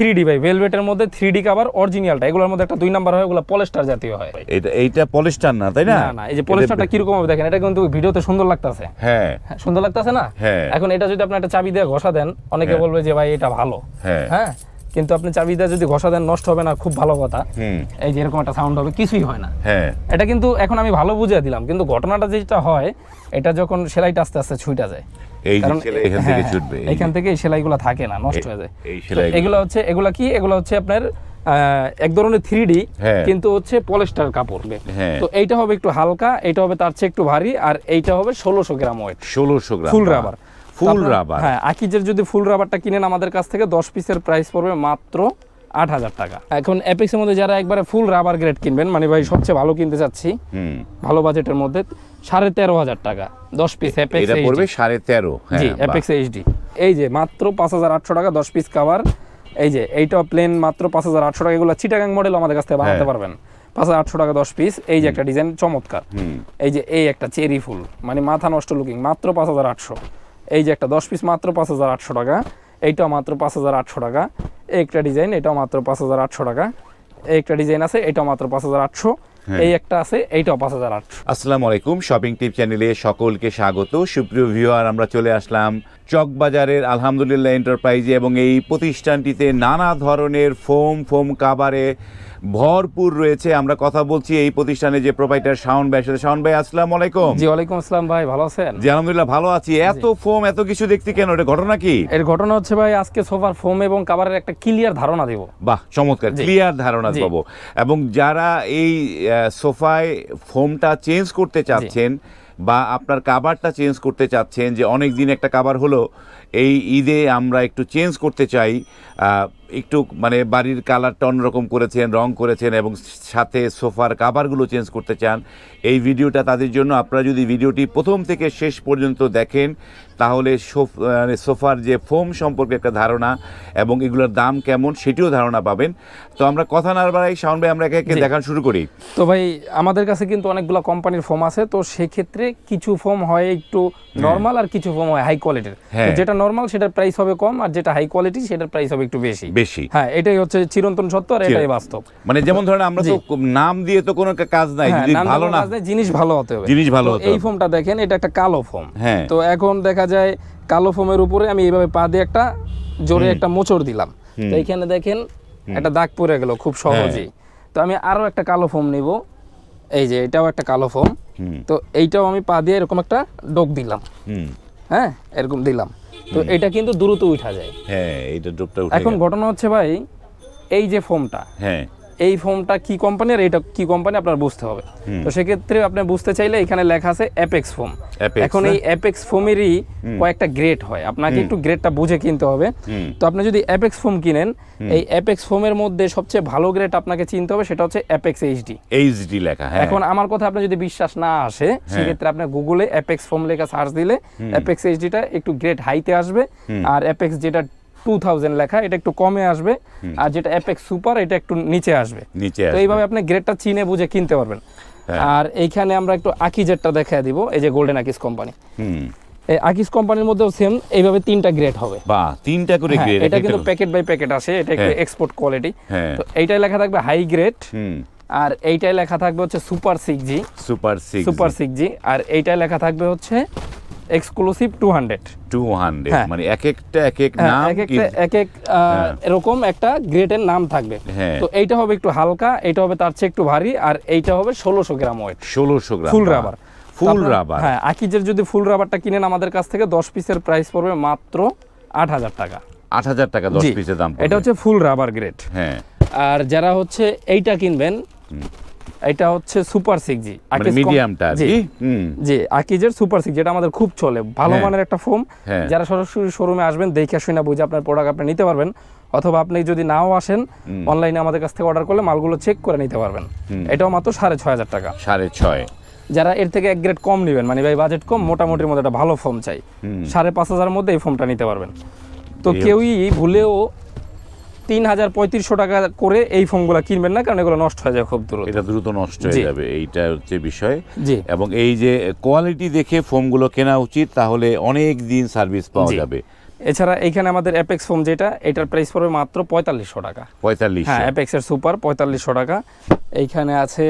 Three D ভাই ভেলভেটের মধ্যে three D cover অরিজিনালটা এগুলোর মধ্যে একটা দুই নাম্বার হয় ওগুলো পলেস্টার জাতীয় হয়। এটা এইটা পলিস্টার না তাই না? না এই যে পলেস্টারটা কীরকম হবে দেখেন এটা কিন্তু ভিডিওতে সুন্দর লাগতাছে। হ্যাঁ। হ্যাঁ, সুন্দর লাগতাছে না? হ্যাঁ। এখন এটা যদি আপনি একটা চাবি দিয়ে ঘষা দেন অনেকে হ্যাঁ। বলবে যে ভাই এটা ভালো। হ্যাঁ। হ্যাঁ কিন্তু আপনি চাবি দিয়ে যদি ঘষা দেন নষ্ট হবে না খুব ভালো কথা। হুম। এই যে এরকম একটা সাউন্ড হবে কিছুই হয় না। হ্যাঁ। এটা কিন্তু এখন আমি ভালো বুঝিয়ে দিলাম কিন্তু ঘটনাটা যেটা হয় এটা যখন সেলাইটা আস্তে আস্তে ছুইটা যায়। এখান থেকে হ্যাঁ, এই সেলাইগুলো থাকে না নষ্ট হয়ে যায়। এগুলো হচ্ছে এগুলা কি? এগুলো হচ্ছে আপনার এক ধরনের থ্রি ডি হ্যাঁ। কিন্তু হচ্ছে পলিস্টার কাপড়। হ্যাঁ। তো এইটা হবে একটু হালকা এইটা হবে তার চেয়ে একটু ভারী আর এইটা হবে ষোলোশো গ্রাম ওয়েট ষোলোশো গ্রাম ফুল রাবার। ফুল রাবার। হ্যাঁ আকিজের যদি ফুল রাবারটা কিনেন আমাদের কাছ থেকে দশ পিসের প্রাইস পড়বে মাত্র আট হাজার টাকা। এখন অ্যাপেক্সের মধ্যে যারা একবারে ফুল রাবার গ্রেড কিনবেন মানে ভাই সবচেয়ে ভালো কিনতে চাচ্ছি ভালো বাজেটের মধ্যে সাড়ে তেরো হাজার টাকা। দশ পিস এটা পড়বে সাড়ে তেরো জি হ্যাঁ অ্যাপেক্স এইচডি এই যে মাত্র পাঁচ হাজার আটশো টাকা দশ পিস কাভার এই যে এইটা প্লেন মাত্র পাঁচ হাজার আটশো টাকা। এগুলো চিটাগাং মডেল আমাদের কাছ থেকে বানাতে হ্যাঁ। পারবেন। পাঁচ হাজার আটশো টাকা দশ পিস এই যে একটা ডিজাইন চমৎকার। এই যে এই একটা চেরি ফুল। মানে মাথা নষ্ট লুকিং মাত্র পাঁচ হাজার আটশো। এই যে একটা দশ পিস মাত্র পাঁচ হাজার আটশো টাকা। এইটাও মাত্র পাঁচ হাজার আটশো টাকা। এই একটা ডিজাইন এটাও মাত্র পাঁচ হাজার আটশো টাকা। একটা ডিজাইন আছে এটাও মাত্র পাঁচ হাজার আটশো। এই একটা আছে এইটাও পাঁচ হাজার আটশো আসসালামু আলাইকুম শপিং টিপ চ্যানেলে সকলকে স্বাগত। সুপ্রিয় ভিউয়ার আমরা চলে আসলাম চকবাজারের আলহামদুলিল্লাহ এন্টারপ্রাইজে এবং এই প্রতিষ্ঠানটিতে নানা ধরনের ফোম ফোম কাবারে ভরপুর রয়েছে। আমরা কথা বলছি এই প্রতিষ্ঠানে যে প্রোভাইডার শাওন ভাই সাথে। শাওন ভাই আসসালামু আলাইকুম। জি ওয়ালাইকুম আসসালাম ভাই ভালো আছেন? জি আলহামদুলিল্লাহ ভালো আছি। এত ফোম এত কিছু দেখতে কেন? এটা ঘটনা কি? এর ঘটনা হচ্ছে ভাই আজকে সোফার ফোম এবং কাভারের একটা ক্লিয়ার ধারণা দেব। বাহ চমৎকার। ক্লিয়ার ধারণা। পাবো। এবং যারা এই সোফায় ফোমটা চেঞ্জ করতে চাচ্ছেন বা আপনার কাভারটা চেঞ্জ করতে চাচ্ছেন যে অনেক দিন একটা কাভার হলো এই ঈদে আমরা একটু চেঞ্জ করতে চাই একটু মানে বাড়ির কালারটা অন্যরকম করেছেন রং করেছেন এবং সাথে সোফার কাভারগুলো চেঞ্জ করতে চান। এই ভিডিওটা তাদের জন্য আপনারা যদি ভিডিওটি প্রথম থেকে শেষ পর্যন্ত দেখেন তাহলে সোফ- মানে সোফার যে ফোম সম্পর্কে একটা ধারণা এবং এগুলোর দাম কেমন সেটিও ধারণা পাবেন। তো আমরা কথা না বাড়াই শাওন ভাই আমরা একে একে। দেখানো শুরু করি। তো ভাই আমাদের কাছে কিন্তু অনেকগুলো কোম্পানির ফোম আছে তো সেক্ষেত্রে কিছু ফোম হয় একটু নর্মাল আর কিছু ফোম হয় হাই কোয়ালিটির হ্যাঁ। যেটা নর্মাল সেটার প্রাইস হবে কম আর যেটা হাই কোয়ালিটি সেটার প্রাইস হবে একটু বেশি। বেশি। হ্যাঁ এটাই হচ্ছে চিরন্তন সত্য আর এটাই বাস্তব। মানে যেমন ধরেন আমরা তো নাম দিয়ে তো কোনো কাজ নাই হ্যাঁ, যদি ভালো না জিনিস ভালো হতে হবে। জিনিস ভালো হতে এই। ফোমটা দেখেন এটা একটা কালো ফোম হ্যাঁ। তো এখন দেখা যায় কালো ফোমের উপরে আমি এইভাবে পা দিয়ে একটা জোরে একটা মোচড় দিলাম। তো এইখানে দেখেন একটা দাগ পড়ে গেল খুব সহজেই। তো আমি আরও একটা কালো ফোম নিব। এই যে এটাও একটা কালো ফোম তো এইটাও আমি পা দিয়ে এরকম একটা ডোক দিলাম। হ্যাঁ এরকম দিলাম। তো এটা কিন্তু দ্রুত উঠা যায়। হ্যাঁ এটা ডুবটা উঠে এখন ঘটনা হচ্ছে ভাই এই যে ফোমটা হ্যাঁ। এই ফোমটা কি কোম্পানি আর এটা কি কোম্পানি আপনার বুঝতে হবে। তো সেক্ষেত্রে আপনি বুঝতে চাইলে এখানে লেখা আছে অ্যাপেক্স ফোম এখন এই অ্যাপেক্স ফোমেরই কয়েকটা গ্রেড হয়। আপনাকে একটু গ্রেডটা বুঝে কিনতে হবে। তো আপনি যদি অ্যাপেক্স ফোম কিনেন এই অ্যাপেক্স ফোমের মধ্যে সবচেয়ে ভালো গ্রেড আপনাকে চিনতে হবে সেটা হচ্ছে অ্যাপেক্স এইচডি এইচডি লেখা হ্যাঁ। এখন আমার কথা আপনি যদি বিশ্বাস না আসে সেক্ষেত্রে আপনি গুগলে অ্যাপেক্স ফোম লেখা সার্চ দিলে অ্যাপেক্স এইচডিটা একটু গ্রেড হাইতে আসবে আর অ্যাপেক্স যেটা টু থাউজেন্ড লেখা এটা একটু কমে আসবে। আর যেটা অ্যাপেক্স সুপার এটা একটু নিচে আসবে। নিচে তো এইভাবে আপনি গ্রেডটা চিনে বুঝে কিনতে পারবেন। হ্যাঁ। আর এইখানে আমরা একটু আকিজেরটা দেখা দিব এই যে গোল্ডেন আকিজ কোম্পানি আকিজ কোম্পানির মধ্যেও সেম এইভাবে তিনটা গ্রেড হবে। বাহ তিনটা করে হ্যাঁ, গ্রেড এটা কিন্তু প্যাকেট বাই প্যাকেট আসে এটা একটু হ্যাঁ। এক্সপোর্ট কোয়ালিটি হ্যাঁ। তো এইটাই লেখা থাকবে হাই গ্রেড আর এইটাই লেখা থাকবে হচ্ছে super six G super six super six G আর এইটাই লেখা থাকবে হচ্ছে exclusive two hundred two hundred হ্যাঁ। মানে এক একটা এক এক নাম এক একটা এক এক এরকম একটা গ্রেডের নাম থাকবে। হ্যাঁ। তো এইটা হবে একটু হালকা এইটা হবে তার চেয়ে একটু ভারী আর এইটা হবে ষোলোশো গ্রাম ওয়েট ষোলোশো গ্রাম ফুল রাবার। ফুল রাবার হ্যাঁ আকিজের যদি ফুল রাবারটা কিনেন আমাদের কাছ থেকে দশ পিসের প্রাইস পড়বে মাত্র আট হাজার টাকা। আট হাজার টাকা দশ পিসের দাম এটা হচ্ছে ফুল রাবার গ্রেড হ্যাঁ। আর যারা হচ্ছে এইটা কিনবেন এটা হচ্ছে সুপার সিক্স জি। মানে মিডিয়ামটা হুম। জি আকিজের সুপার সিক্স যেটা আমাদের খুব চলে। ভালো হ্যাঁ। মানের একটা ফোম। হ্যাঁ। যারা সরাসরি শোরুমে আসবেন দেখে শুনে বুঝে আপনার প্রোডাক্ট আপনি নিতে পারবেন। অথবা আপনি যদি নাও আসেন অনলাইনে আমাদের কাছ থেকে অর্ডার করলে মালগুলো চেক করে নিতে পারবেন। এটাও মাত্র সাড়ে ছয় হাজার টাকা। সাড়ে ছয়। যারা এর থেকে এক গ্রেড কম নেবেন মানে ভাই বাজেট কম মোটামুটির মধ্যে একটা ভালো ফোম চাই। সাড়ে পাঁচ হাজারের মধ্যে এই ফোমটা নিতে পারবেন। তো কেউই ভুলেও তিন হাজার পঁয়ত্রিশশো টাকা করে এই ফোমগুলো কিনবেন না কারণ এগুলো নষ্ট হয়ে যায় খুব দ্রুত। এটা দ্রুত নষ্ট হয়ে যাবে এইটা হচ্ছে বিষয়। জি। এবং এই যে কোয়ালিটি দেখে ফোমগুলো কেনা উচিত তাহলে অনেক দিন সার্ভিস পাওয়া যাবে। এছাড়া এইখানে আমাদের অ্যাপেক্স ফোম যেটা এটার প্রাইস পড়বে মাত্র পঁয়তাল্লিশশো টাকা। পঁয়তাল্লিশ হ্যাঁ অ্যাপেক্সের সুপার পঁয়তাল্লিশশো টাকা। এইখানে আছে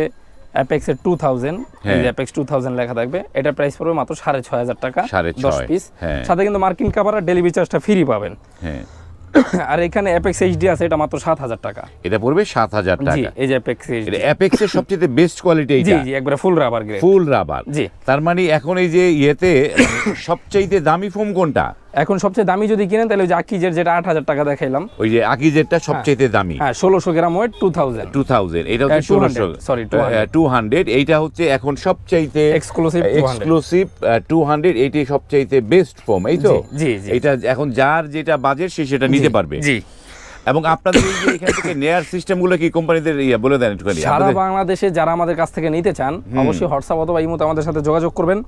অ্যাপেক্সের two thousand. Apex two thousand লেখা থাকবে এটার প্রাইস পড়বে মাত্র সাড়ে ছয় হাজার টাকা সাড়ে দশ ছয়, পিস হ্যাঁ। সাথে কিন্তু মার্কিন কাভার আর ডেলিভারি চার্জটা ফ্রি পাবেন। হ্যাঁ। আর এখানে অ্যাপেক্স এইচডি আছে এটা মাত্র সাত হাজার টাকা। এটা পড়বে 7000 টাকা জি এই যে অ্যাপেক্স এইচডি এটা অ্যাপেক্সের সবচেয়ে বেস্ট কোয়ালিটি এটা জি জি একবারে full rubber grade full rubber জি। তার মানে এখন এই যে ইয়েতে সবচেয়ে দামি ফোম কোনটা? এখন সবচেয়ে দামি যদি কিনেন তাহলে ওই যে আকিজের যেটা আট হাজার টাকা দেখাইলাম ওই যে আকিজেরটা সবচাইতে দামি। হ্যাঁ ষোলোশো gram weight two thousand two thousand এটা হচ্ছে 200, ষোলোশো 200 টু হান্ড্রেড এইটা হচ্ছে এখন সবচাইতে 200 এক্সক্লুসিভ টু হান্ড্রেড এইটি সবচাইতে বেস্ট ফোম এই তো? জি। এটা এখন যার যেটা বাজেট সে সেটা নিতে পারবে। জি। এবং আপনাদের এই যে এখান থেকে নেয়ার সিস্টেমগুলো কি কোম্পানিদের ইয়ে বলে দেন একটুখানি সারা বাংলাদেশে যারা আমাদের কাছ থেকে নিতে চান অবশ্যই হোয়াটসঅ্যাপ অথবা ইমোতে আমাদের সাথে যোগাযোগ করবেন।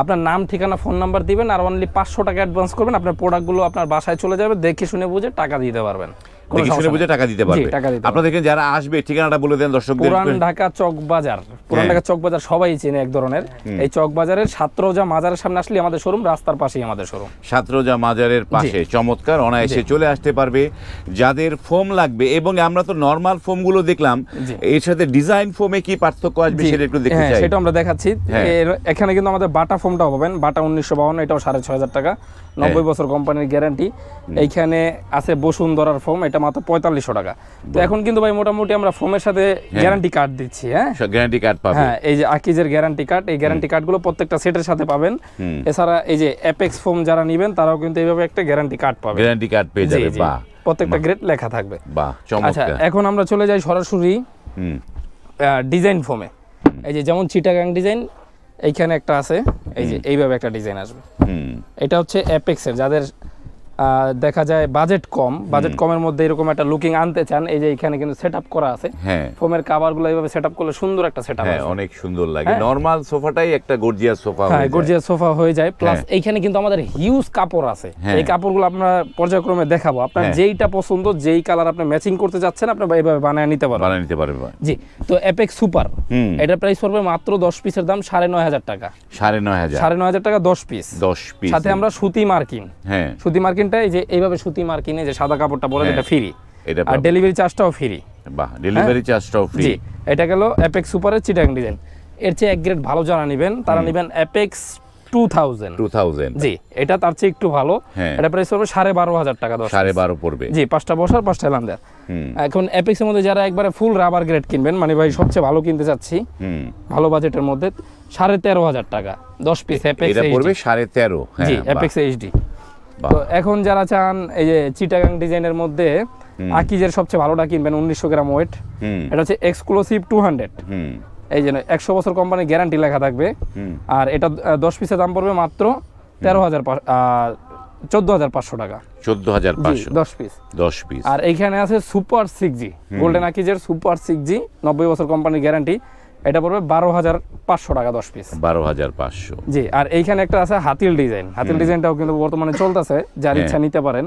আপনার নাম, ঠিকানা, ফোন নাম্বার দিবেন আর অনলি পাঁচশো টাকা অ্যাডভান্স করবেন। আপনার প্রোডাক্টগুলো আপনার বাসায় চলে যাবে, দেখে শুনে বুঝে টাকা দিতে পারবেন। দেখে শুনে বুঝে টাকা দিতে পারবে। আপনাদের যারা আসবে ঠিকানাটা বলে দেন দর্শকদের। পুরান ঢাকা চক বাজার। পুরান হ্যাঁ। ঢাকা চক বাজার সবাই চেনে এক ধরনের। এই চক বাজারের ছাত্রজা মাজারের সামনে আসলে আমাদের শোরুম রাস্তার পাশেই আমাদের শোরুম। সাতরোজা মাজারের পাশে চমৎকার অনায়াসে চলে আসতে পারবে। যাদের ফোম লাগবে এবং আমরা তো নর্মাল ফোমগুলো দেখলাম এর সাথে ডিজাইন ফোমে কি পার্থক্য আসবে সেটা একটু দেখতে হ্যাঁ, চাই। সেটা আমরা দেখাচ্ছি। হ্যাঁ। এখানে কিন্তু আমাদের বাটা ফোমটাও পাবেন। বাটা উনিশশো বাউন্ন এটাও সাড়ে ছয় হাজার টাকা। নব্বই। বছর কোম্পানির গ্যারান্টি এইখানে আছে বসুন্ধরার ফোম এটা মাত্র পঁয়তাল্লিশশো টাকা। তো এখন কিন্তু ভাই মোটামুটি আমরা ফোমের সাথে গ্যারান্টি কার্ড দিচ্ছি হ্যাঁ? গ্যারান্টি কার্ড পাবে। হ্যাঁ এই যে আকিজের গ্যারান্টি কার্ড এই গ্যারান্টি কার্ডগুলো প্রত্যেকটা সেটের সাথে পাবেন। এছাড়া এই যে অ্যাপেক্স ফোম যারা নেবেন তারাও কিন্তু এইভাবে একটা গ্যারান্টি কার্ড পাবে। গ্যারান্টি কার্ড পেয়ে যাবে। বাহ। প্রত্যেকটা গ্রেড লেখা থাকবে। বাহ আচ্ছা এখন আমরা চলে যাই সরাসরি ডিজাইন ফোমে এই যে যেমন চিটাগাং ডিজাইন এইখানে একটা আছে। এই যে এইভাবে একটা ডিজাইন আসবে। হুম। এটা হচ্ছে অ্যাপেক্সের যাদের দেখা যায় বাজেট কম। বাজেট কমের মধ্যে এরকম একটা লুকিং আনতে চান এই যে এখানে কিন্তু সেট আপ করা আছে। হ্যাঁ। ফোমের কাভারগুলো এইভাবে সেট আপ করলে সুন্দর একটা সেট হ্যাঁ অনেক সুন্দর লাগে। হ্যাঁ। নর্মাল সোফাটাই একটা গর্জিয়াস সোফা হ্যাঁ গর্জিয়াস সোফা হয়ে যায়। প্লাস হ্যাঁ। এইখানে কিন্তু আমাদের হিউজ কাপড় আছে। হ্যাঁ। এই কাপড়গুলো আমরা পর্যায়ক্রমে দেখাবো। আপনার হ্যাঁ। যেইটা পছন্দ যেই কালার আপনি ম্যাচিং করতে যাচ্ছেন আপনি এইভাবে বানায় নিতে পারবেন। বানিয়ে নিতে পারবে জি তো অ্যাপেক্স সুপার এটা প্রাইস পড়বে মাত্র দশ পিসের দাম সাড়ে নয় হাজার টাকা। সাড়ে নয় হাজার। সাড়ে নয় হাজার টাকা দশ পিস দশ পিস সাথে আমরা সুতি মার্কিন হ্যাঁ। সুতি মার্কিনটা এই যে এইভাবে সুতি মার্কিনে যে সাদা কাপড়টা পরে হ্যাঁ। এটা ফ্রি এটা আর ডেলিভারি চার্জটাও ফ্রি বাহ ডেলিভারি চার্জটাও ফ্রি জি এটা গেল অ্যাপেক্স সুপারের চিটাং ডিজাইন এর চেয়ে এক গ্রেড ভালো যারা নেবেন তারা নেবেন Apex two thousand two thousand জি এটা তার চেয়ে একটু ভালো। হ্যাঁ। এটা প্রাইস পড়বে সাড়ে বারো হাজার টাকা দশ সাড়ে বারো পড়বে। জি পাঁচটা বসার পাঁচটা এলাম দেয় এখন অ্যাপেক্সের মধ্যে যারা একবারে ফুল রাবার গ্রেড কিনবেন মানে ভাই সবচেয়ে ভালো কিনতে চাচ্ছি ভালো বাজেটের মধ্যে সাড়ে তেরো হাজার টাকা দশ পিস অ্যাপেক্স পড়বে সাড়ে তেরো জি অ্যাপেক্স এইচডি। তো এখন যারা চান এই যে চিটাগাং ডিজাইনের মধ্যে আকিজের সবচেয়ে ভালোটা কিনবেন উনিশশো গ্রাম ওয়েট এটা হচ্ছে এক্সক্লুসিভ টু হান্ড্রেড এই যে একশো বছর কোম্পানির গ্যারান্টি লেখা থাকবে। আর এটা দশ পিসের দাম পড়বে মাত্র তেরো হাজার চোদ্দ হাজার পাঁচশো টাকা। চোদ্দ হাজার পাঁচশো। দশ পিস। দশ পিস। আর এইখানে আছে সুপার সিক্স জি গোল্ডেন আকিজের সুপার সিক্স জি নব্বই বছর কোম্পানির গ্যারান্টি এটা পড়বে বারো হাজার পাঁচশো টাকা দশ পিস বারো হাজার পাঁচশো। জি আর এইখানে একটা আছে হাতিল ডিজাইন। হাতিল ডিজাইনটাও কিন্তু বর্তমানে চলতেছে যার হ্যাঁ। ইচ্ছা নিতে পারেন।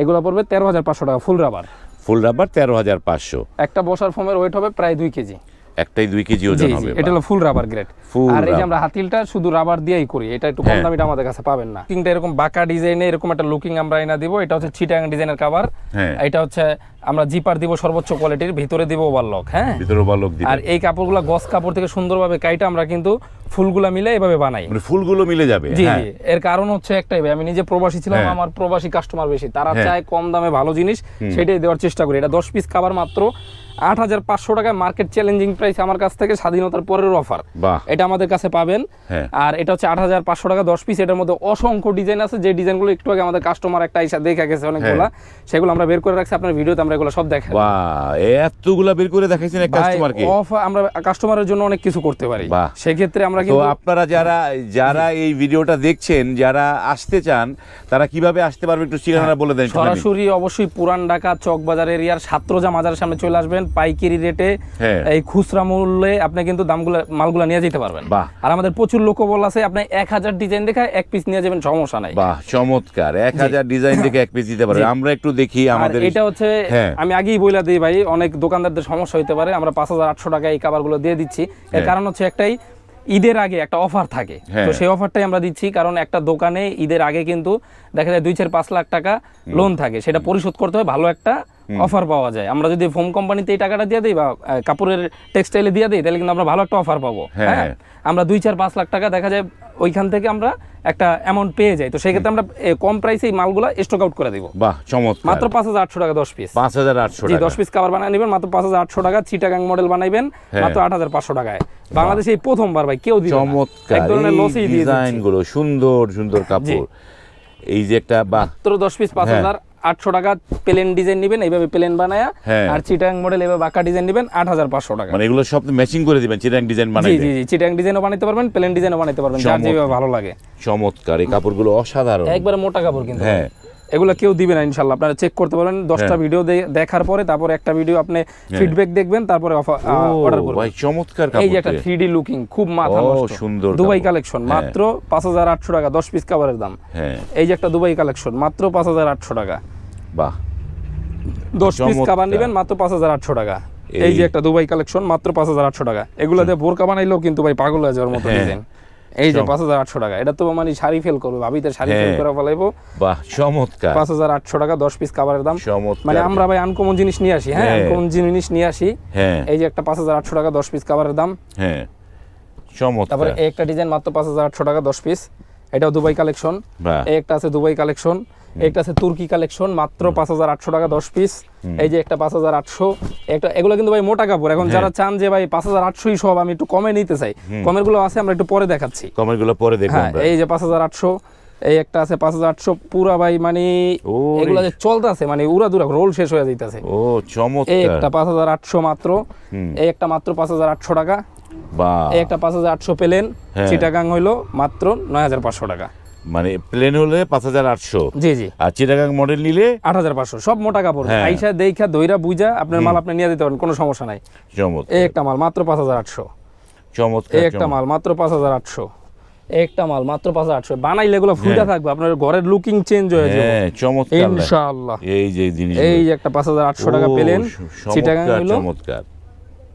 এগুলো পড়বে তেরো হাজার পাঁচশো টাকা ফুল রাবার। ফুল রাবার তেরো হাজার পাঁচশো। একটা বসার ফোমের ওয়েট হবে প্রায় দুই কেজি। একটাই দুই কেজি ওজন হবে এটা হলো ফুল রাবার গ্রেড আর এই যে আমরা হাতিলটা শুধু রাবার দিয়েই করি এটা একটু কম হ্যাঁ। দামিটা আমাদের কাছে পাবেন না। তিনটা এরকম বাঁকা ডিজাইনে এরকম একটা লুকিং আমরা এনে দিব এটা হচ্ছে চিটাং ডিজাইনের কাভার হ্যাঁ। এটা হচ্ছে আমরা জিপার দিব সর্বোচ্চ কোয়ালিটির ভিতরে দিব ওভারলক হ্যাঁ? ভিতরে বালক দিবে। আর এই কাপড়গুলো গস কাপড় থেকে সুন্দরভাবে কাইটা আমরা কিন্তু ফুলগুলা মিলে এভাবে বানাই। মানে ফুলগুলো মিলে যাবে জি হ্যাঁ। এর কারণ হচ্ছে একটাই ভাই আমি নিজে প্রবাসী ছিলাম হ্যাঁ। আমার প্রবাসী কাস্টমার বেশি। তারা হ্যাঁ। চায় কম দামে ভালো জিনিস সেটাই দেওয়ার চেষ্টা করি। এটা দশ পিস খাবার মাত্র আট হাজার পাঁচশো টাকায় মার্কেট চ্যালেঞ্জিং প্রাইস আমার কাছ থেকে স্বাধীনতার পরের অফার বাহ। এটা আমাদের কাছে পাবেন। আর এটা হচ্ছে আট হাজার পাঁচশো টাকা দশ পিস এটার মধ্যে অসংখ্য ডিজাইন আছে। যে ডিজাইনগুলো একটু আগে আমাদের কাস্টমার একটা এসে দেখে গেছে অনেকগুলা। সেগুলো আমরা বের করে রাখছি। আপনার ভিডিওতে আমরা এগুলো সব দেখাই। বাহ এতগুলা বের করে দেখাইছেন কাস্টমারকে অফ আমরা কাস্টমারের জন্য অনেক কিছু করতে পারি। বাহ। সেক্ষেত্রে আমরা কিন্তু আপনারা যারা যারা এই ভিডিওটা দেখছেন যারা আসতে চান তারা কীভাবে আসতে পারবে একটু ঠিকানা বলে দেন সরাসরি অবশ্যই পুরান ঢাকা চকবাজার এরিয়ার সাত্রজা মাজারের সামনে চলে আসবেন। পাইকারি রেটে হ্যাঁ। এই খুচরা মূল্যে আপনি কিন্তু দামগুলো মালগুলো নিয়ে যেতে পারবেন। বাহ। আর আমাদের প্রচুর লোক বল আছে। আপনি এক হাজার ডিজাইন দেখে এক পিস নিয়ে যাবেন সমস্যা নাই। বাহ চমৎকার। এক হাজার ডিজাইন দেখে এক পিস দিতে পারবে জি। আমরা একটু দেখি আমাদের এটা হচ্ছে হ্যাঁ। আমি আগেই বইলা দিই ভাই অনেক দোকানদারদের সমস্যা হতে পারে আমরা পাঁচ হাজার আটশো টাকা এই কাবারগুলো দিয়ে দিচ্ছি। এর হ্যাঁ। কারণ হচ্ছে একটাই ঈদের আগে একটা অফার থাকে। হ্যাঁ। তো সেই অফারটাই আমরা দিচ্ছি কারণ একটা দোকানে ঈদের আগে কিন্তু দেখা যায় দুই চার পাঁচ লাখ টাকা লোন থাকে সেটা পরিশোধ করতে হয় ভালো একটা অফার পাওয়া যায়। আমরা যদি ফোম কোম্পানিতে এই টাকাটা দিয়ে দিই বা কাপড়ের টেক্সটাইলে দিয়ে দিই তাহলে কিন্তু আমরা ভালো একটা অফার পাবো। হ্যাঁ। হ্যাঁ। আমরা দুই চার পাঁচ লাখ টাকা দেখা যায় ওইখান থেকে আমরা একটা অ্যামাউন্ট পেয়ে যাই। তো সেক্ষেত্রে আমরা কম প্রাইসে এই মালগুলো স্টক আউট করে দিব। বাহ চমৎকার। মাত্র পাঁচ হাজার আটশো টাকা দশ পিস পাঁচ হাজার আটশো জি দশ পিস কাভার বানিয়ে নেবেন মাত্র পাঁচ হাজার আটশো টাকা। চিটাগাং মডেল বানাইবেন হ্যাঁ। মাত্র আট হাজার পাঁচশো টাকায়। বাংলাদেশে এই প্রথমবার ভাই কেউ দিবে। চমৎকার। এক ধরনের লসই দিয়ে ডিজাইনগুলো সুন্দর সুন্দর কাপড়। এই যে একটা মাত্র দশ পিস পাঁচ হ্যাঁ। হাজার আটশো টাকা প্লেন ডিজাইন নেবেন এইভাবে প্লেন বানায়া হ্যাঁ। আর চিটাগাং মডেল এভাবে বাঁকা ডিজাইন নেবেন আট হাজার পাঁচশো টাকা। মানে এগুলো সব ম্যাচিং করে দিবেন চিরাং ডিজাইন বানাই জি জি চিটাগাং ডিজাইনও বানাইতে পারবেন প্লেন ডিজাইনও বানাইতে পারবেন যার যেভাবে ভালো লাগে। চমৎকার এই কাপড়গুলো অসাধারণ। একবারে মোটা কাপড় কিন্তু। হ্যাঁ। এগুলো কেউ দিবে না ইনশাল্লাহ। আপনারা চেক করতে পারবেন দশটা হ্যাঁ। ভিডিও দেখার পরে তারপরে একটা ভিডিও আপনি ফিডব্যাক দেখবেন তারপরে অর্ডার করবেন। ভাই চমৎকার এই যে একটা থ্রি লুকিং খুব মাথা ও, নষ্ট। সুন্দর দুবাই কালেকশন হ্যাঁ। মাত্র পাঁচ হাজার আটশো টাকা দশ পিস কাভারের দাম। হ্যাঁ। এই যে একটা দুবাই কালেকশন মাত্র পাঁচ হাজার আটশো টাকা। বাহ। দশ পিস। কাবার নেবেন মাত্র পাঁচ হাজার আটশো টাকা। এই যে একটা দুবাই কালেকশন মাত্র পাঁচ হাজার আটশো টাকা। এগুলো দিয়ে বোরকা বানাইলেও কিন্তু ভাই পাগল হয়ে যাওয়ার মতো হ্যাঁ। ডিজাইন এই যে পাঁচ হাজার আটশো টাকা এটা তো মানে শাড়ি ফেল করবে ভাবিতে শাড়ি ফেল হ্যাঁ। করে ফেলাইবো। বাহ চমৎকার। পাঁচ হাজার আটশো টাকা দশ পিস কাবারের দাম। মানে আমরা ভাই আনকমন জিনিস নিয়ে আসি হ্যাঁ? হ্যাঁ। আনকমন জিনিস নিয়ে আসি। হ্যাঁ। এই যে একটা পাঁচ হাজার আটশো টাকা দশ পিস কাবারের দাম। হ্যাঁ। চমৎকার। তারপরে একটা ডিজাইন মাত্র পাঁচ হাজার আটশো টাকা দশ পিস এটাও দুবাই কালেকশন। একটা আছে দুবাই কালেকশন একটা আছে তুর্কি কালেকশন মাত্র পাঁচ হাজার আটশো টাকা দশ পিস। এই যে একটা পাঁচ হাজার আটশো একটা এগুলো কিন্তু ভাই মোটা কাপড়। এখন যারা চান যে ভাই পাঁচ হাজার আটশোই সব আমি একটু কমে নিতে চাই। কমেরগুলো আছে আমরা একটু পরে দেখাচ্ছি। কমেন্টগুলো পরে দেখব হ্যাঁ এই যে পাঁচ হাজার আটশো এই একটা আছে পাঁচ হাজার আটশো পুরা ভাই মানে। এগুলো যে চলতেছে মানে উড়া দুরা রোল শেষ হয়ে যাইতেছে। ও এই চমৎকার একটা পাঁচ হাজার আটশো মাত্র এই একটা মাত্র পাঁচ হাজার আটশো টাকা। এই একটা পাঁচ হাজার আটশো পেলেন হ্যাঁ। চিটাগাং হইল মাত্র নয় হাজার পাঁচশো টাকা। মানে প্লেন হলে পাঁচ হাজার আটশো। জি জি। আর চিটাগাং মডেল নিলে আট হাজার পাঁচশো সব মোটা কাপড়। হ্যাঁ। আইসা দেখা দইরা বুঝা আপনার মাল আপনি নিয়ে দিতে পারেন কোনো সমস্যা নাই। একটা মাল মাত্র পাঁচ হাজার আটশো। চমৎকার একটা মাল মাত্র পাঁচ হাজার আটশো। একটা মাল মাত্র পাঁচ আটশো। বানাইলে এগুলো ফুটা থাকবে আপনার ঘরের লুকিং চেঞ্জ হয়ে যাবে। হ্যাঁ চমৎকার। ইনশাআল্লাহ। এই যে জিনিস এই যে একটা পাঁচ হাজার আটশো টাকা পেলেন চিটাগাং চমৎকার।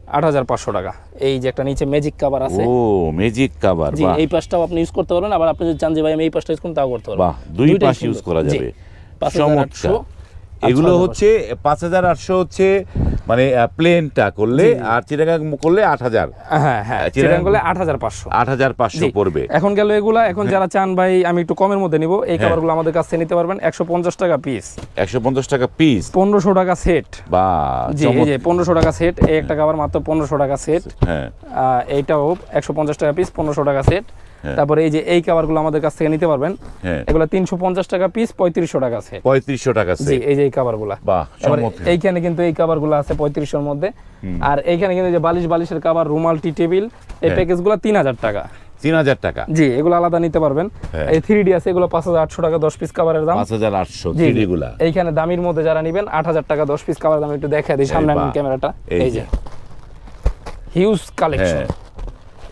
আট হাজার পাঁচশো টাকা। এই যে একটা নিচে ম্যাজিক কাভার আছে। ও ম্যাজিক কাভার জি এই পাশটাও আপনি ইউজ করতে পারবেন আবার আপনি যদি চান যে ভাই আমি এই পাশটা ইউজ করুন তাও করতে পারবেন। দুই পাশ ইউজ করা। যাবে। চমৎকার। এগুলো হচ্ছে পাঁচ হাজার আটশো হচ্ছে মানে প্লেনটা করলে আর চিটাগাং করলে আট হাজার। হ্যাঁ হ্যাঁ চিটাগাং- চিটাগাং করলে আট হাজার পাঁচশো। আট হাজার পাঁচশো জি। পড়বে। এখন গেল এগুলা এখন যারা চান ভাই আমি একটু কমের মধ্যে নিব। এই খাবারগুলো আমাদের কাছ থেকে নিতে পারবেন একশো পঞ্চাশ টাকা পিস একশো পঞ্চাশ টাকা পিস পনেরোশো টাকা সেট বা জি এই যে পনেরোশো টাকা সেট এই একটা খাবার মাত্র পনেরোশো টাকা সেট হ্যাঁ। এইটাও একশো পঞ্চাশ টাকা পিস পনেরোশো টাকা সেট হ্যাঁ। তারপরে এই যে এই খাবারগুলো আমাদের কাছ থেকে নিতে পারবেন। হ্যাঁ। এগুলো তিনশো পঞ্চাশ টাকা পিস পঁয়ত্রিশশো টাকা সেট পঁয়ত্রিশশো টাকা জি এই যে এই বাহ এইখানে কিন্তু এই কাভারগুলো আছে পঁয়ত্রিশশোর মধ্যে। আর এইখানে কিন্তু যে বালিশ বালিশের কাভার রুমাল টি টেবিল এই হ্যাঁ। প্যাকেজগুলো তিন হাজার টাকা। তিন হাজার টাকা। জি এগুলো আলাদা নিতে পারবেন। হ্যাঁ। এই থ্রি ডি আছে এগুলো পাঁচ হাজার আটশো টাকা দশ পিস কাভারের দাম। পাঁচ হাজার আটশো। থ্রিডিগুলা এইখানে দামির মধ্যে যারা নেবেন আট হাজার টাকা দশ পিস কাভার দাম একটু দেখা দিই সামনে। ক্যামেরাটা। এই যে। হিউজ কালেকশন হ্যাঁ।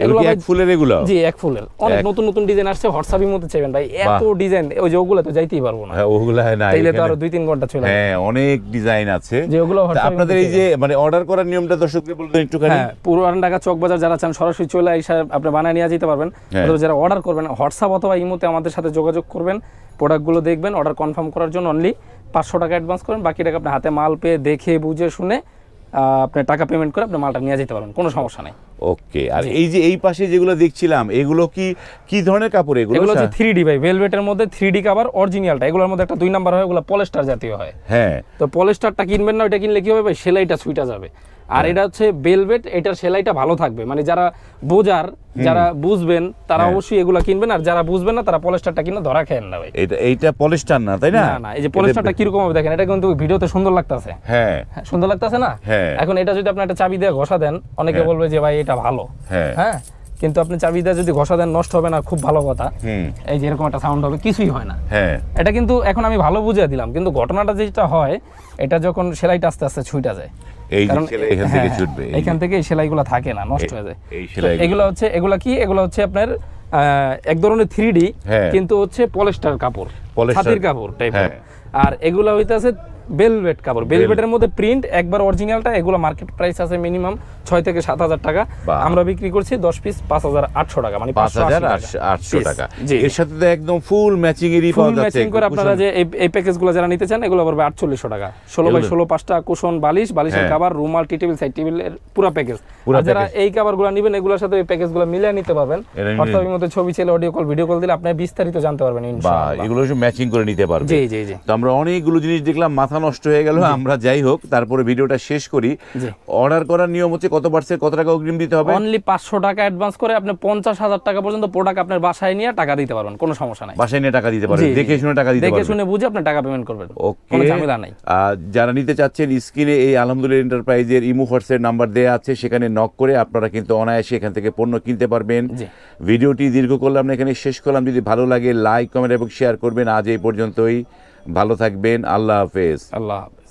এগুলো কি এক ফুলের এগুলো? জি এক ফুলের। অনেক নতুন নতুন ডিজাইন আসছে হোয়াটসঅ্যাপের মধ্যে চাইবেন ভাই। এত ডিজাইন ওই যে ওগুলো তো যাইতেই পারব না। হ্যাঁ ওগুলা না তাইলে তো আরও দুই তিন ঘণ্টা চলে। হ্যাঁ অনেক ডিজাইন আছে। যে ওগুলো আপনাদের এই যে মানে অর্ডার করার নিয়মটা দর্শকদের বলতেন একটুখানি। হ্যাঁ পুরান ঢাকা চক বাজার যারা চান সরাসরি চলে এসে আপনি বানায় নিয়ে যেতে পারবেন। অথবা যারা অর্ডার করবেন হোয়াটসঅ্যাপ অথবা ইমোতে আমাদের সাথে যোগাযোগ করবেন। প্রোডাক্টগুলো দেখবেন অর্ডার কনফার্ম করার জন্য অনলি পাঁচশো টাকা অ্যাডভান্স করেন বাকি টাকা আপনি হাতে মাল পেয়ে দেখে বুঝে শুনে আপনি টাকা পেমেন্ট করে আপনি মালটা নিয়ে যেতে পারবেন। কোনো সমস্যা নেই। ওকে আর এই যে এই পাশে যেগুলো দেখছিলাম এগুলো কি কি ধরনের কাপড় এগুলো এগুলো হচ্ছে থ্রি ডি ভাই ভেলভেটের মধ্যে থ্রি ডি কাভার অরিজিনালটা এগুলোর মধ্যে একটা দুই নাম্বার হয় ওগুলো পলিস্টার জাতীয় হয়। হ্যাঁ। তো পলেস্টারটা কিনবেন না ওইটা কিনলে কি হবে ভাই? সেলাইটা ছুইটা যাবে। আর এটা হচ্ছে বেলভেট এটার সেলাইটা ভালো থাকবে। মানে যারা বোঝার যারা বুঝবেন তারা হ্যাঁ। অবশ্যই এগুলো কিনবেন আর যারা বুঝবেন না তারা পলেস্টারটা কিনে ধরা খেয়েন না ভাই। এটা এইটা পলিস্টার না তাই না? না এই যে পলেস্টারটা কীরকম হবে দেখেন এটা কিন্তু ভিডিওতে সুন্দর লাগতেছে। হ্যাঁ। সুন্দর লাগতেছে না? হ্যাঁ। এখন এটা যদি আপনি একটা চাবি দিয়ে ঘষা দেন অনেকে হ্যাঁ। বলবে যে ভাই এটা ভালো। হ্যাঁ। হ্যাঁ? কিন্তু আপনি চাবি দিয়ে যদি ঘষা দেন নষ্ট হবে না খুব ভালো কথা। হুম। এই যে এরকম একটা সাউন্ড হবে কিছুই হয় না। হ্যাঁ। এটা কিন্তু এখন আমি ভালো বুঝিয়ে দিলাম কিন্তু ঘটনাটা যেটা হয় এটা যখন সেলাইটা আস্তে আস্তে ছুইটা যায়। কারণ এখান হ্যাঁ, থেকে হ্যাঁ, এই। থেকে এই সেলাইগুলো থাকে না নষ্ট হয়ে যায় এগুলো হচ্ছে এগুলা কি এগুলো হচ্ছে আপনার আহ, এক ধরনের থ্রি ডি হ্যাঁ। কিন্তু হচ্ছে পলেস্টার কাপড়। ছাতির কাপড় টাইপের। আর এগুলো হইতেছে বেলভেট কাপড়। বেলভেটের মধ্যে প্রিন্ট একবার অরিজিনালটা এগুলো মার্কেট প্রাইস আছে মিনিমাম ছয় থেকে সাত হাজার টাকা। আমরা বিক্রি করছি দশ পিস পাঁচ হাজার আটশো টাকা মানে পাঁচ হাজার টাকা। আটশো টাকা। জি। এর সাথে তো একদম ফুল ম্যাচিং এরই ফুল ম্যাচিং করে আপনারা যে এই- প্যাকেজগুলো যারা নিতে চান এগুলো পড়বে আটচল্লিশশো টাকা। ষোলো বাই ষোলো পাঁচটা কুশন বালিশ বালিশের হ্যাঁ। কাবার রুমাল টি টেবিল সাইড টেবিলের পুরো প্যাকেজ যারা। এই কাভারগুলো নেবেন এগুলোর সাথে এই প্যাকেজগুলো মিলিয়ে নিতে পারবেন। হোয়াটসঅ্যাপের মধ্যে ছবি ছেলে অডিও কল ভিডিও কল দিলে আপনি বিস্তারিত জানতে পারবেন বা ইনশাআল্লাহ। এগুলো ম্যাচিং করে নিতে পারবেন জি জি জি। তো আমরা অনেকগুলো জিনিস দেখলাম মাথা নষ্ট হয়ে গেল আমরা যাই হোক তারপরে ভিডিওটা শেষ করি। অর্ডার করার নিয়ম হচ্ছে কত পার্সেন্ট কত টাকা অগ্রিম দিতে হবে? অনলি পাঁচশো টাকা অ্যাডভান্স করে আপনি পঞ্চাশ হাজার টাকা পর্যন্ত প্রোডাক্ট আপনার বাসায় নিয়ে টাকা দিতে পারবেন কোনো সমস্যা নাই। বাসায় নিয়ে টাকা দিতে পারবে জি, জি। দেখে শুনে টাকা দিতে দেখে শুনে বুঝে আপনি টাকা পেমেন্ট করবেন ওকে কোনো ঝামেলা নাই। আর যারা নিতে চাচ্ছেন স্ক্রিনে এই আলহামদুলিল্লাহ এন্টারপ্রাইজের ইমো হোয়াটসঅ্যাপ নাম্বার দেওয়া আছে সেখানে নক করে আপনারা কিন্তু অনায়াসে এখান থেকে পণ্য কিনতে পারবেন। ভিডিওটি দীর্ঘ করলাম এখানে শেষ করলাম। যদি ভালো লাগে লাইক কমেন্ট এবং শেয়ার করবেন। আজ এই পর্যন্তই। ভালো থাকবেন আল্লাহ হাফেজ। আল্লাহ হাফেজ।